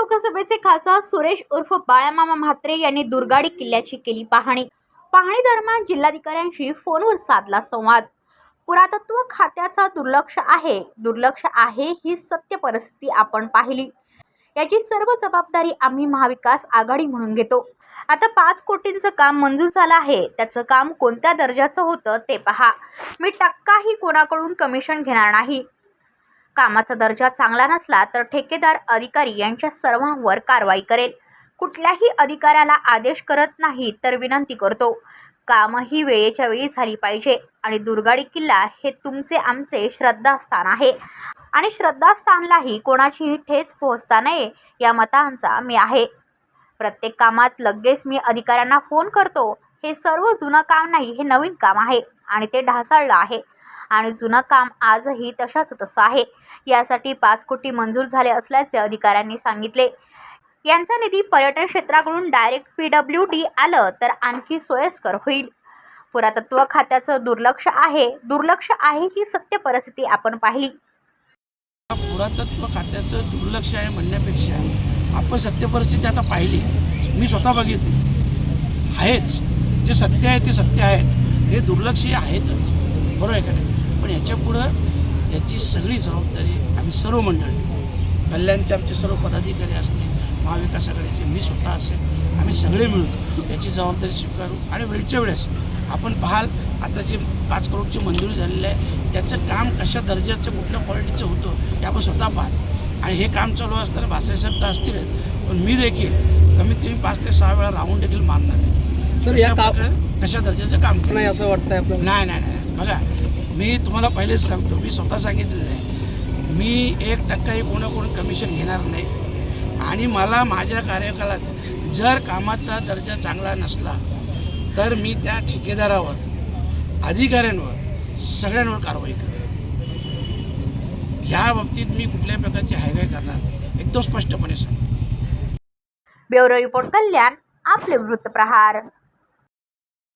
लोकसभेचे खासदार सुरेश उर्फ बाळामामा म्हात्रे यांनी दुर्गाडी किल्ल्याची केली पाहणी. पाहणी दरम्यान जिल्हाधिकाऱ्यांशी फोनवर साधला संवाद. पुरातत्व खात्याचा दुर्लक्ष आहे दुर्लक्ष आहे ही सत्य परिस्थिती आपण पाहिली. याची सर्व जबाबदारी आम्ही महाविकास आघाडी म्हणून घेतो. आता पाच कोटींचं काम मंजूर झालं आहे त्याचं काम कोणत्या दर्जाचं होतं ते पहा. मी टक्काही कोणाकडून कमिशन घेणार नाही. कामाचा दर्जा चांगला नसला तर ठेकेदार अधिकारी यांच्या सर्वांवर कारवाई करेल. कुठल्याही अधिकाऱ्याला आदेश करत नाही तर विनंती करतो. कामही वेळेच्या वेळी झाली पाहिजे आणि दुर्गाडी किल्ला हे तुमचे आमचे श्रद्धास्थान आहे. आणि श्रद्धास्थानलाही कोणाचीही ठेच पोहोचता नये या मतांचा मी आहे. प्रत्येक कामात लगेच मी अधिकाऱ्यांना फोन करतो. हे सर्व जुनं काम नाही हे नवीन काम आहे आणि ते ढासळलं आहे. आणि जुनं काम आजही तशाच तसं आहे. यासाठी पाच कोटी मंजूर झाले असल्याचे अधिकाऱ्यांनी सांगितले. यांचा निधी पर्यटन क्षेत्राकडून डायरेक्ट पी डब्ल्यू डी आलं तर आणखी सोयस्कर होईल. पुरातत्व खात्याचं दुर्लक्ष आहे. दुर्लक्ष आहे ही सत्य परिस्थिती आपण पाहिली. पुरातत्व खात्याचं दुर्लक्ष आहे म्हणण्यापेक्षा आपण सत्य परिस्थिती आता पाहिली. मी स्वतः बघितली. आहेच. जे सत्य आहे ते सत्य आहे. हे दुर्लक्ष आहेतच. बरोबर आहे का नाही? पण याच्या पुढं याची सगळी जबाबदारी आम्ही सर्व मंडळी कल्याणचे आमचे सर्व पदाधिकारी असतील महाविकास आघाडीचे मी स्वतः असेल आम्ही सगळे मिळून याची जबाबदारी स्वीकारू आणि वेळच्या वेळेस आपण पाहाल आता जे पाच करोडची मंजुरी झालेलं आहे त्याचं काम कशा दर्जाचं कुठल्या क्वालिटीचं होतं हे आपण स्वतः पाहाल. आणि हे काम चालू असताना भासासाहेब तर असतीलच पण मी देखील कमीत कमी पाच ते सहा वेळा राहून देखील मारणार आहे. सर, या कशा दर्जाचं काम नाही असं वाटतंय आपल्याला. नाही नाही नाही. बघा मी तुम्हाला पहिलेच सांगतो मी स्वतः सांगितलेलं आहे. मी एक टक्काही कोणाकडून कमिशन घेणार नाही. आणि मला माझ्या कार्यकालात जर कामाचा दर्जा चांगला नसला तर मी त्या ठेकेदारावर अधिकाऱ्यांवर सगळ्यांवर कारवाई करेन. या बाबतीत मी कुठल्याही प्रकारची हायगाय करणार एकदम स्पष्टपणे सांगतो. ब्युरो रिपोर्ट कल्याण आपले वृत्तप्रहार